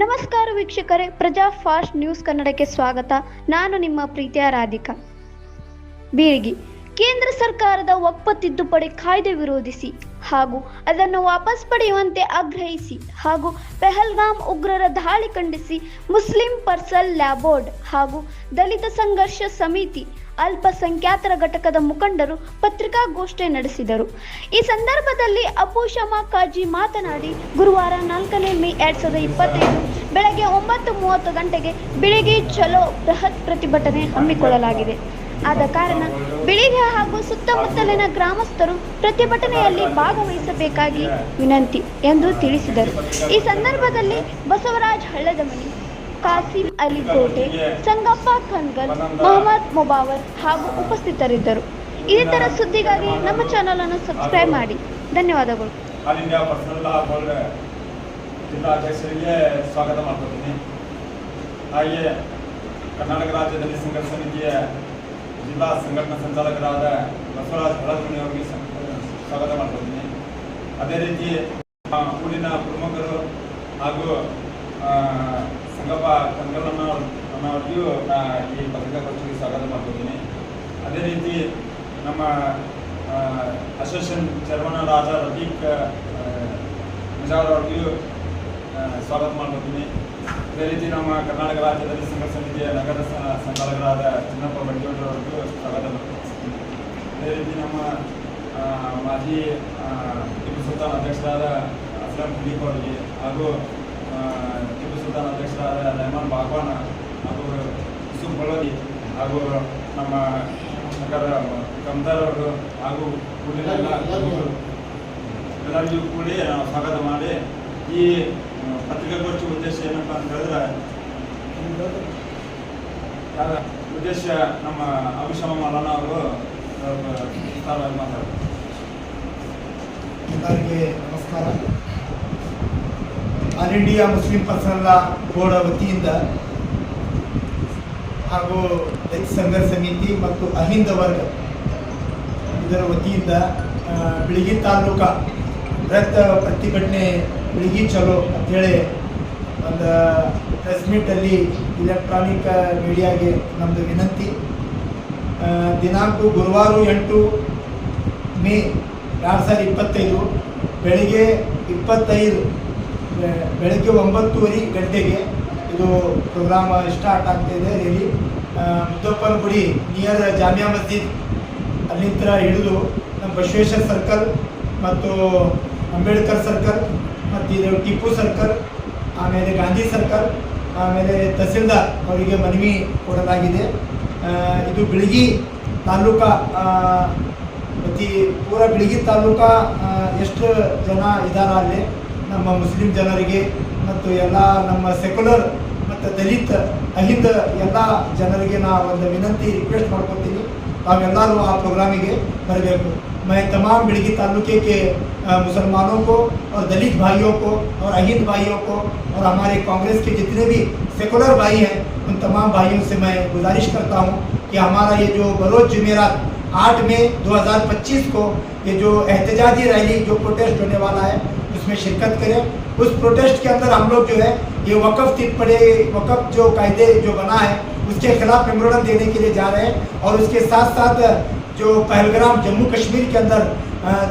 ನಮಸ್ಕಾರ ವೀಕ್ಷಕರೇ, ಪ್ರಜಾ ಫಾಸ್ಟ್ ನ್ಯೂಸ್ ಕನ್ನಡಕ್ಕೆ ಸ್ವಾಗತ. ನಾನು ನಿಮ್ಮ ಪ್ರೀತಿಯ ರಾಧಿಕಾ. ಬೀರಿಗಿ ಕೇಂದ್ರ ಸರ್ಕಾರದ ಒಪ್ಪ ತಿದ್ದುಪಡಿ ಕಾಯ್ದೆ ವಿರೋಧಿಸಿ ಹಾಗೂ ಅದನ್ನು ವಾಪಸ್ ಪಡೆಯುವಂತೆ ಆಗ್ರಹಿಸಿ ಹಾಗೂ ಪೆಹಲ್ಗಾಮ್ ಉಗ್ರರ ದಾಳಿ ಖಂಡಿಸಿ ಮುಸ್ಲಿಂ ಪರ್ಸಲ್ ಲ್ಯಾಬೋರ್ಡ್ ಹಾಗೂ ದಲಿತ ಸಂಘರ್ಷ ಸಮಿತಿ ಅಲ್ಪಸಂಖ್ಯಾತರ ಘಟಕದ ಮುಖಂಡರು ಪತ್ರಿಕಾಗೋಷ್ಠಿ ನಡೆಸಿದರು. ಈ ಸಂದರ್ಭದಲ್ಲಿ ಅಪ್ಪು ಶಮಾ ಕಾಜಿ ಮಾತನಾಡಿ, ಗುರುವಾರ ನಾಲ್ಕನೇ ಮೇ ಎರಡ್ ಸಾವಿರದ ಇಪ್ಪತ್ತೈದು ಬೆಳಗ್ಗೆ ಒಂಬತ್ತು ಮೂವತ್ತು ಗಂಟೆಗೆ ಬೆಳಿಗ್ಗೆ ಚಲೋ ಬೃಹತ್ ಪ್ರತಿಭಟನೆ ಹಮ್ಮಿಕೊಳ್ಳಲಾಗಿದೆ. ಆದ ಕಾರಣ ಬೆಳಿಗ್ಗೆ ಹಾಗೂ ಸುತ್ತಮುತ್ತಲಿನ ಗ್ರಾಮಸ್ಥರು ಪ್ರತಿಭಟನೆಯಲ್ಲಿ ಭಾಗವಹಿಸಬೇಕಾಗಿ ವಿನಂತಿ ಎಂದು ತಿಳಿಸಿದರು. ಈ ಸಂದರ್ಭದಲ್ಲಿ ಬಸವರಾಜ್ ಹಳ್ಳದಮನಿ ಕಾಸಿಂ ಅಲಿ ಕೋಟೆ, ಸಂಗಪ್ಪ ಖನ್ಗಲ್ ಮೊಹಮ್ಮದ್ ಮುಬಾವರ್ ಹಾಗೂ ಉಪಸ್ಥಿತರಿದ್ದರು. ಇದೇ ತರ ಸುದ್ದಿಗಾಗಿ ನಮ್ಮ ಚಾನಲ್ ಅನ್ನು ಸಬ್ಸ್ಕ್ರೈಬ್ ಮಾಡಿ. ಧನ್ಯವಾದಗಳು. ಆಲ್ ಜಿಲ್ಲಾ ಸ್ವಾಗತ ಮಾಡ್ಕೊತೀನಿ. ಹಾಗೆ ಕರ್ನಾಟಕ ರಾಜ್ಯದಲ್ಲಿ ಸಂಘರ್ಷ ಸಮಿತಿಯ ಜಿಲ್ಲಾ ಸಂಘಟನಾ ಸಂಚಾಲಕರಾದ ಬಸವರಾಜ್ ಹಳದಮನಿ ಅವರಿಗೆ ಸ್ವಾಗತ ಮಾಡ್ಕೊತೀನಿ. ಅದೇ ರೀತಿ ಊರಿನ ಪ್ರಮುಖರು ಹಾಗೂ ಸಂಗಪ್ಪ ಕಂಗಲನ್ನ ಅವರಿಗೂ ನಾ ಈ ಪತ್ರಿಕಾಗೋಷ್ಠಿಗೆ ಸ್ವಾಗತ ಮಾಡ್ಕೊತೀನಿ. ಅದೇ ರೀತಿ ನಮ್ಮ ಅಸೋಸಿಯೇಷನ್ ಚೇರ್ಮನ್ ರಾಜ ರಫೀಕ್ ಮುಜಾವರ್ ಅವ್ರಿಗೂ ಸ್ವಾಗತ ಮಾಡ್ಕೊತೀನಿ. ಅದೇ ರೀತಿ ನಮ್ಮ ಕರ್ನಾಟಕ ರಾಜ್ಯದಲ್ಲಿ ಸಂಘ ಸಮಿತಿಯ ನಗರ ಸಂಚಾಲಕರಾದ ಚಿನ್ನಪ್ಪ ಬಂಡಿಯೋಡ್ ಅವ್ರಿಗೂ ಸ್ವಾಗತ ಮಾಡ್ಕೊತೀನಿ. ಅದೇ ರೀತಿ ನಮ್ಮ ಮಾಜಿ ಟಿಪ್ಪು ಸುಲ್ತಾನ್ ಅಧ್ಯಕ್ಷರಾದ ಅಸ್ಲಾಂ ಕುಲೀಪ್ ಅವರಿಗೆ ಹಾಗೂ ಟಿಪ್ಪು ಸುಲ್ತಾನ್ ಅಧ್ಯಕ್ಷರಾದ ರೆಹಮಾನ್ ಬಾಗ್ವಾನ ಹಾಗೂ ಯೂಸುಫ್ ಬಳ್ಳೋದಿ ಹಾಗೂ ನಮ್ಮ ಸರ್ಕಾರ ಕಮ್ದಾರ್ ಅವರು ಹಾಗೂ ಎಲ್ಲರಿಗೂ ಕೂಡಿ ಸ್ವಾಗತ ಮಾಡಿ. ಈ ಪತ್ರಿಕಾಗೋಷ್ಠಿ ಉದ್ದೇಶ ಏನಪ್ಪ ಅಂತ ಹೇಳಿದ್ರೆ ಉದ್ದೇಶ ನಮ್ಮ ಅಭಿಷಮ ಮಾಲಾನ ಅವರು ಮಾತಾಡ್ತಾರೆ ಎಲ್ಲರಿಗೆ ನಮಸ್ಕಾರ. All India Muslim personal law board ವತಿಯಿಂದ ಹಾಗೂ ಎಚ್ ಸಂಘರ್ಷ ಸಮಿತಿ ಮತ್ತು ಅಹಿಂದ ವರ್ಗ ಇದರ ವತಿಯಿಂದ ಬಿಳಗಿ ತಾಲೂಕ ಬೃಹತ್ ಪ್ರತಿಭಟನೆ ಬಿಳಿಗಿ ಚಲೋ ಅಂತೇಳಿ ಒಂದು ಪ್ರೆಸ್ ಮೀಟಲ್ಲಿ ಇಲೆಕ್ಟ್ರಾನಿಕ್ ಮೀಡಿಯಾಗೆ ನಮ್ಮದು ವಿನಂತಿ. ದಿನಾಂಕ ಗುರುವಾರ ಎಂಟು, ಮೇ ಎರಡು ಸಾವಿರದ ಇಪ್ಪತ್ತೈದು, ಬೆಳಿಗ್ಗೆ ಇಪ್ಪತ್ತೈದು ಬೆಳಗ್ಗೆ ಒಂಬತ್ತುವರೆ ಗಂಟೆಗೆ ಇದು ಪ್ರೋಗ್ರಾಮ್ ಸ್ಟಾರ್ಟ್ ಆಗ್ತಾ ಇದೆ. ರ್ಯಾಲಿ ಮುದ್ದಪ್ಪನ ಗುಡಿ ನಿಯರ್ ಜಾಮಿಯಾ ಮಸ್ಜಿದ್ ಅಲ್ಲಿಂದ ಹಿಡಿದು ನಮ್ಮ ಬಸವೇಶ್ವರ ಸರ್ಕಲ್ ಮತ್ತು ಅಂಬೇಡ್ಕರ್ ಸರ್ಕಲ್ ಮತ್ತು ಇದು ಟಿಪ್ಪು ಸರ್ಕಲ್ ಆಮೇಲೆ ಗಾಂಧಿ ಸರ್ಕಲ್ ಆಮೇಲೆ ತಹಸೀಲ್ದಾರ್ ಅವರಿಗೆ ಮನವಿ ಕೊಡಲಾಗಿದೆ. ಇದು ಬಿಳಗಿ ತಾಲೂಕಾ ಪ್ರತಿ ಪೂರ ಬಿಳಗಿ ತಾಲೂಕಾ ಎಷ್ಟು ಜನ ಇದ್ದಾರೆ ಅಲ್ಲಿ? नम मुस्लिम जन नम सेक्युर् ನಮ್ಮ ಸೆಕ್ಯುಲರ್ ಮತ್ತು ದಲಿತ, ಅಹಿಂದ ಎಲ್ಲ ಜನರಿಗೆ ನಾ ಒಂದು ವಿನಂತಿ ರಿಕ್ವೆಸ್ಟ್ ಮಾಡ್ಕೊತೀನಿ. ತಾವೆಲ್ಲರೂ मैं तमाम बिड़गी ताल्लुके के मुसलमानों को और दलित भाइयों को और अहिंद भाइयों को और हमारे कांग्रेस के जितने भी सेकुलर भाई हैं उन तमाम भाइयों से मैं गुजारिश करता हूँ कि हमारा ये जो बलोच जमेरा आठ मई 2025 को ये जो एहतजाजी रैली, जो प्रोटेस्ट होने वाला है उसमें शिरकत करें। उस प्रोटेस्ट के अंदर हम लोग जो है, ये वक़ पड़े वक़ जो कायदे जो बना है, उसके खिलाफ मेमोरेंडम देने के लिए जा रहे हैं और उसके साथ साथ जो पहलग्राम जम्मू कश्मीर के अंदर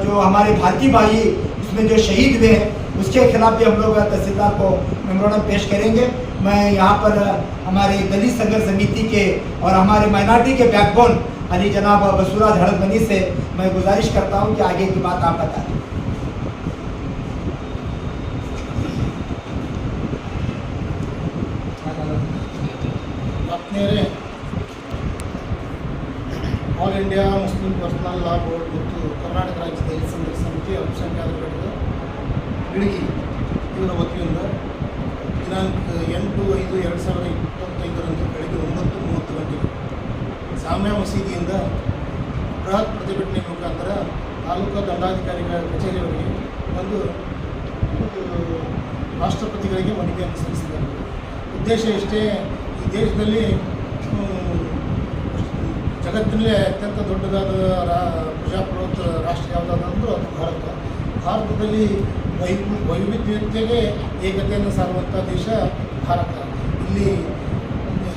जो हमारे भारतीय भाई उसमें जो शहीद हुए हैं, उसके खिलाफ भी हम लोग तहसीलदार को मेमोरेंडम पेश करेंगे। मैं यहाँ पर हमारे दलित संघर्ष समिति के और हमारे माइनॉरिटी के बैकबोन अली जनाब बसूरा झड़कबनी से मैं गुजारिश करता हूँ कि आगे की बात आप बता दें India Muslim personal law board ಮತ್ತು ಕರ್ನಾಟಕ ರಾಜ್ಯ ದಲಿತ ಸಂಘರ್ಷ ಸಮಿತಿ ಅಲ್ಪಸಂಖ್ಯಾತ ಘಟಕದ ಬಿಳಿಗಿ ಇವರ ವತಿಯಿಂದ ದಿನಾಂಕ ಎಂಟು ಐದು ಎರಡು ಸಾವಿರದ ಇಪ್ಪತ್ತೈದರಂದು ಬೆಳಗ್ಗೆ ಒಂಬತ್ತು ಮೂವತ್ತು ಗಂಟೆಗೆ ಸಾಮ್ಯ ಮಸೀದಿಯಿಂದ ಬೃಹತ್ ಪ್ರತಿಭಟನೆ ಮುಖಾಂತರ ತಾಲೂಕಾ ದಂಡಾಧಿಕಾರಿಗಳ ಕಚೇರಿಯವರಿಗೆ ಒಂದು ರಾಷ್ಟ್ರಪತಿಗಳಿಗೆ ಮನವಿಯನ್ನು ಸಲ್ಲಿಸಿದ್ದಾರೆ ಉದ್ದೇಶ ಇಷ್ಟೇ ಈ ದೇಶದಲ್ಲಿ ಜಗತ್ತಿನಲ್ಲೇ ಅತ್ಯಂತ ದೊಡ್ಡದಾದ ರಾ, ಪ್ರಜಾಪ್ರಭುತ್ವ ರಾಷ್ಟ್ರ ಯಾವುದಾದ್ರು ಅದು ಭಾರತ. ಭಾರತದಲ್ಲಿ ವೈ ವೈವಿಧ್ಯತೆಗೆ ಏಕತೆಯನ್ನು ಸಾರುವಂಥ ದೇಶ ಭಾರತ. ಇಲ್ಲಿ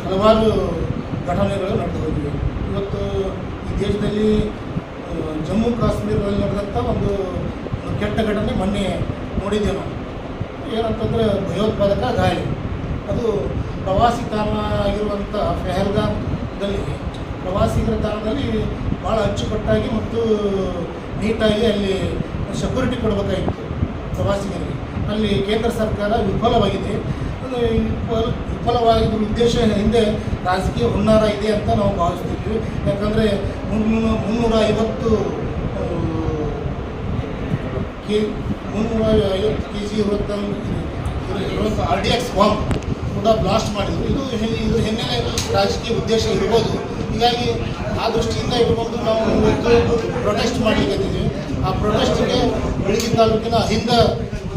ಹಲವಾರು ಘಟನೆಗಳು ನಡೆದು ಇವತ್ತು ಈ ದೇಶದಲ್ಲಿ ಜಮ್ಮು ಕಾಶ್ಮೀರದಲ್ಲಿ ನಡೆದಂಥ ಒಂದು ಒಂದು ಕೆಟ್ಟ ಘಟನೆ ಮೊನ್ನೆ ನೋಡಿದ್ದೇವೆ ನಾವು. ಏನಂತಂದರೆ ಭಯೋತ್ಪಾದಕ ದಾಳಿ ಅದು ಪ್ರವಾಸಿ ತಾಣ ಆಗಿರುವಂಥ ಪೆಹಲ್ಗಾಮ್ದಲ್ಲಿ ಪ್ರವಾಸಿಗರ ತಾಣದಲ್ಲಿ ಭಾಳ ಅಚ್ಚುಕಟ್ಟಾಗಿ ಮತ್ತು ನೀಟಾಗಿ ಅಲ್ಲಿ ಸೆಕ್ಯೂರಿಟಿ ಕೊಡಬೇಕಾಗಿತ್ತು ಪ್ರವಾಸಿಗರಿಗೆ. ಅಲ್ಲಿ ಕೇಂದ್ರ ಸರ್ಕಾರ ವಿಫಲವಾಗಿದೆ. ವಿಫಲ ವಿಫಲವಾಗಿದ್ದ ಉದ್ದೇಶ ಹಿಂದೆ ರಾಜಕೀಯ ಹುನ್ನಾರ ಇದೆ ಅಂತ ನಾವು ಭಾವಿಸ್ತಿದ್ವಿ. ಯಾಕಂದರೆ ಮುನ್ನೂರ ಮುನ್ನೂರ ಐವತ್ತು ಕೆ, ಮುನ್ನೂರ ಐವತ್ತು ಕೆ ಜಿ ಇರುವಂಥ ಆರ್ ಡಿ ಎಕ್ಸ್ ಬಾಂಬ್ ಕೂಡ ಬ್ಲಾಸ್ಟ್ ಮಾಡಿದರು. ಇದು ಇದು ಹಿನ್ನೆಲೆ ರಾಜಕೀಯ ಉದ್ದೇಶ ಇರ್ಬೋದು. ಹೀಗಾಗಿ ಆ ದೃಷ್ಟಿಯಿಂದ ಇಟ್ಕೊಂಡು ನಾವು ಇವತ್ತು ಪ್ರೊಟೆಸ್ಟ್ ಮಾಡಲಿಕ್ಕೆ ಆ ಪ್ರೊಟೆಸ್ಟ್ಗೆ ಬೆಳಗ್ಗೆ ತಾಲೂಕಿನ ಅಹಿಂದ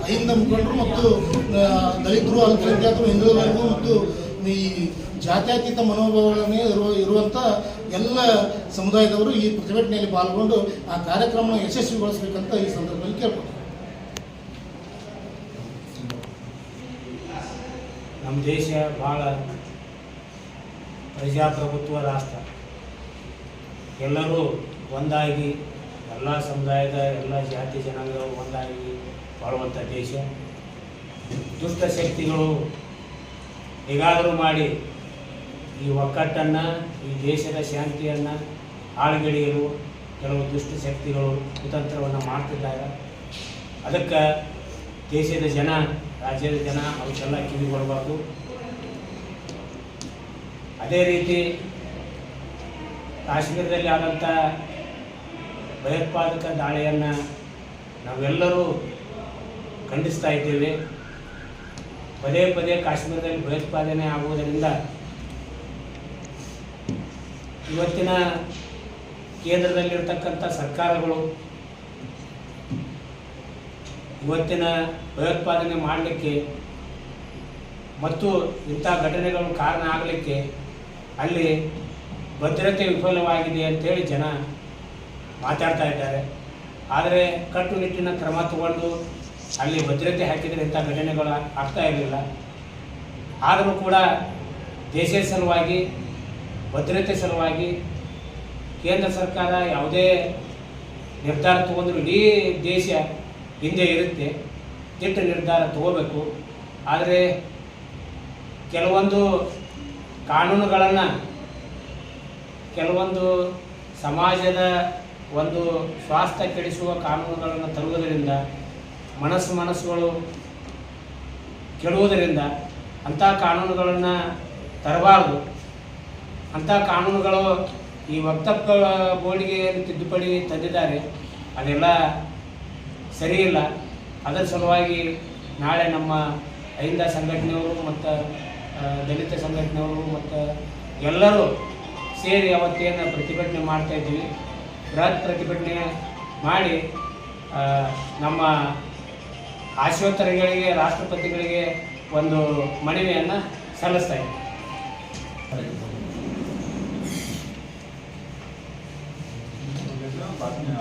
ಅಹಿಂದ ಮುಖಂಡರು ಮತ್ತು ದಲಿತರು, ಅಲ್ಪಸಂಖ್ಯಾತರು ಹಿಂದುಳಿದವರು ಮತ್ತು ಈ ಜಾತ್ಯತೀತ ಮನೋಭಾವನೆ ಇರುವ ಇರುವಂಥ ಎಲ್ಲ ಸಮುದಾಯದವರು ಈ ಪ್ರತಿಭಟನೆಯಲ್ಲಿ ಪಾಲ್ಗೊಂಡು ಆ ಕಾರ್ಯಕ್ರಮ ಯಶಸ್ವಿಗೊಳಿಸಬೇಕಂತ ಈ ಸಂದರ್ಭದಲ್ಲಿ ಕೇಳ್ಬೋದು ನಮ್ಮ ದೇಶ ಭಾಳ ಪ್ರಜಾಪ್ರಭುತ್ವ ರಾಷ್ಟ್ರ. ಎಲ್ಲರೂ ಒಂದಾಗಿ, ಎಲ್ಲ ಸಮುದಾಯದ, ಎಲ್ಲ ಜಾತಿ ಜನಾಂಗಗಳು ಒಂದಾಗಿ ಬಾಳುವಂಥ ದೇಶ. ದುಷ್ಟ ಶಕ್ತಿಗಳು ಹೇಗಾದರೂ ಮಾಡಿ ಈ ಒಕ್ಕಟ್ಟನ್ನು, ಈ ದೇಶದ ಶಾಂತಿಯನ್ನು ಹಾಳುಗೆಳೆಯಲು ಕೆಲವು ದುಷ್ಟ ಶಕ್ತಿಗಳು ಕುತಂತ್ರವನ್ನು ಮಾಡ್ತಿದ್ದಾರೆ. ಅದಕ್ಕೆ ದೇಶದ ಜನ, ರಾಜ್ಯದ ಜನ ಅವಕ್ಕೆಲ್ಲ ಕಿವಿಗೊಡಬಾರ್ದು ಅದೇ ರೀತಿ ಕಾಶ್ಮೀರದಲ್ಲಿ ಆದಂಥ ಭಯೋತ್ಪಾದಕ ದಾಳಿಯನ್ನು ನಾವೆಲ್ಲರೂ ಖಂಡಿಸ್ತಾ ಇದ್ದೇವೆ. ಪದೇ ಪದೇ ಕಾಶ್ಮೀರದಲ್ಲಿ ಭಯೋತ್ಪಾದನೆ ಆಗುವುದರಿಂದ ಇವತ್ತಿನ ಕೇಂದ್ರದಲ್ಲಿರ್ತಕ್ಕಂಥ ಸರ್ಕಾರಗಳು ಇವತ್ತಿನ ಭಯೋತ್ಪಾದನೆ ಮಾಡಲಿಕ್ಕೆ ಮತ್ತು ಇಂಥ ಘಟನೆಗಳು ಕಾರಣ ಆಗಲಿಕ್ಕೆ ಅಲ್ಲಿ ಭದ್ರತೆ ವಿಫಲವಾಗಿದೆ ಅಂತೇಳಿ ಜನ ಮಾತಾಡ್ತಾ ಇದ್ದಾರೆ. ಆದರೆ ಕಟ್ಟುನಿಟ್ಟಿನ ಕ್ರಮ ತಗೊಂಡು ಅಲ್ಲಿ ಭದ್ರತೆ ಹಾಕಿದರೆ ಇಂಥ ಘಟನೆಗಳು ಆಗ್ತಾ ಇರಲಿಲ್ಲ. ಆದರೂ ಕೂಡ ದೇಶದ ಸಲುವಾಗಿ, ಭದ್ರತೆ ಸಲುವಾಗಿ ಕೇಂದ್ರ ಸರ್ಕಾರ ಯಾವುದೇ ನಿರ್ಧಾರ ತಗೊಂಡ್ರು ಇಡೀ ದೇಶ ಹಿಂದೆ ಇರುತ್ತೆ. ದಿಟ್ಟ ನಿರ್ಧಾರ ತಗೋಬೇಕು. ಆದರೆ ಕೆಲವೊಂದು ಕಾನೂನುಗಳನ್ನು ಕೆಲವೊಂದು ಸಮಾಜದ ಒಂದು ಸ್ವಾಸ್ಥ್ಯ ಕೆಡಿಸುವ ಕಾನೂನುಗಳನ್ನು ತರುವುದರಿಂದ, ಮನಸ್ಸು ಮನಸ್ಸುಗಳು ಕೆಡುವುದರಿಂದ ಅಂಥ ಕಾನೂನುಗಳನ್ನು ತರಬಾರದು. ಅಂಥ ಕಾನೂನುಗಳು ಈ ವಕ್ತಪ್ಪ ಬೋರ್ಡಿಗೆ ತಿದ್ದುಪಡಿ ತಂದಿದ್ದಾರೆ, ಅದೆಲ್ಲ ಸರಿಯಿಲ್ಲ ಅದರ ಸಲುವಾಗಿ ನಾಳೆ ನಮ್ಮ ಅಹಿಂದ ಸಂಘಟನೆಯವರು ಮತ್ತು ದಲಿತ ಸಂಘಟನೆಯವರು ಮತ್ತು ಎಲ್ಲರೂ ಸೇರಿ ಅವತ್ತೇನು ಪ್ರತಿಭಟನೆ ಮಾಡ್ತಾ ಇದ್ದೀವಿ. ಬೃಹತ್ ಪ್ರತಿಭಟನೆ ಮಾಡಿ ನಮ್ಮ ಆಶೋತ್ತರಗಳಿಗೆ ರಾಷ್ಟ್ರಪತಿಗಳಿಗೆ ಒಂದು ಮನವಿಯನ್ನು ಸಲ್ಲಿಸ್ತಾ ಇದ್ದೀವಿ. ಬಾತಮಿ